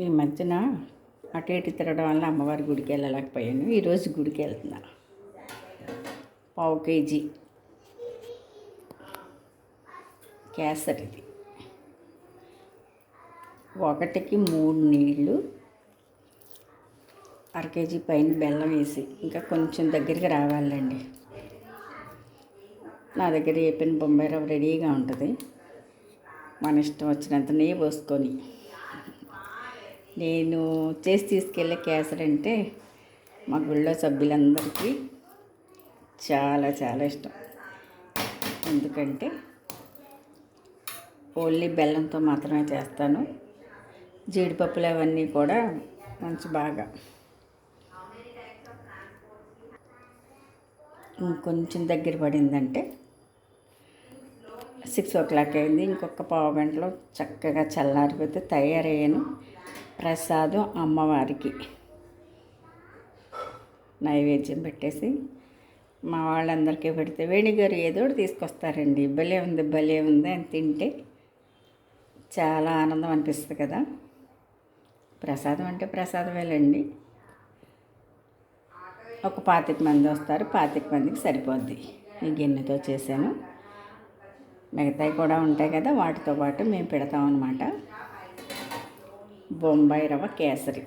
ఈ మధ్యన అటు ఇటు తిరగడం వల్ల అమ్మవారి గుడికి వెళ్ళలేకపోయాను. ఈరోజు గుడికి వెళ్తున్నా. పావు కేజీ కేసరిది. ఒకటికి మూడు నీళ్ళు అర కేజీ పైన బెల్లం వేసి ఇంకా కొంచెం దగ్గరికి రావాలండి. నా దగ్గర చెప్పిన బొంబాయి రవ్వ రెడీగా ఉంటుంది. మన ఇష్టం వచ్చినంత నెయ్యి పోసుకొని నేను చేసి తీసుకెళ్ళే కేసరి అంటే మా గుళ్ళో సభ్యులందరికీ చాలా చాలా ఇష్టం. ఎందుకంటే ఓన్లీ బెల్లంతో మాత్రమే చేస్తాను. జీడిపప్పులు అవన్నీ కూడా మంచి బాగా. ఇంకొంచెం దగ్గర పడిందంటే సిక్స్ ఓ క్లాక్ అయింది. ఇంకొక పావు గంటలో చక్కగా చల్లారిపోతే తయారయ్యాను. ప్రసాదం అమ్మవారికి నైవేద్యం పెట్టేసి మా వాళ్ళందరికీ పెడితే వేణిగారు ఏదో ఒకటి తీసుకొస్తారండి. భలే ఉంది భలే ఉంది అని తింటే చాలా ఆనందం అనిపిస్తుంది కదా. ప్రసాదం అంటే ప్రసాదమేలండి. ఒక పాతిక మంది వస్తారు పాతిక మందికి సరిపోద్ది. ఈ గిన్నెతో చేశాను. మిగతాయి కూడా ఉంటాయి కదా వాటితో పాటు మేము పెడతాం అన్నమాట. బొంబాయి రవ్వ కేసరి.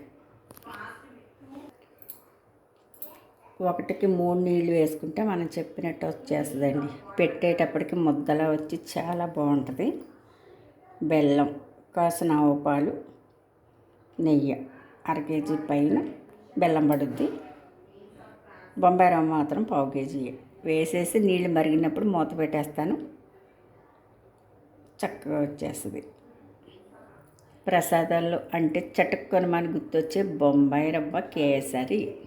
ఒకటికి మూడు నీళ్ళు వేసుకుంటే మనం చెప్పినట్టు వచ్చేస్తుందండి. పెట్టేటప్పటికి ముద్దలా వచ్చి చాలా బాగుంటుంది. బెల్లం కాసిన ఆవు పాలు నెయ్యి అర కేజీ పైన బెల్లం పడుద్ది. బొంబాయి రవ్వ మాత్రం పావు కేజీ. వేసేసి నీళ్ళు మరిగినప్పుడు మూత పెట్టేస్తాను. చక్కగా వచ్చేస్తుంది. ప్రసాదాలు అంటే చటుక్కొని మనకు గుర్తొచ్చే బొంబాయి రవ్వ కేసరి.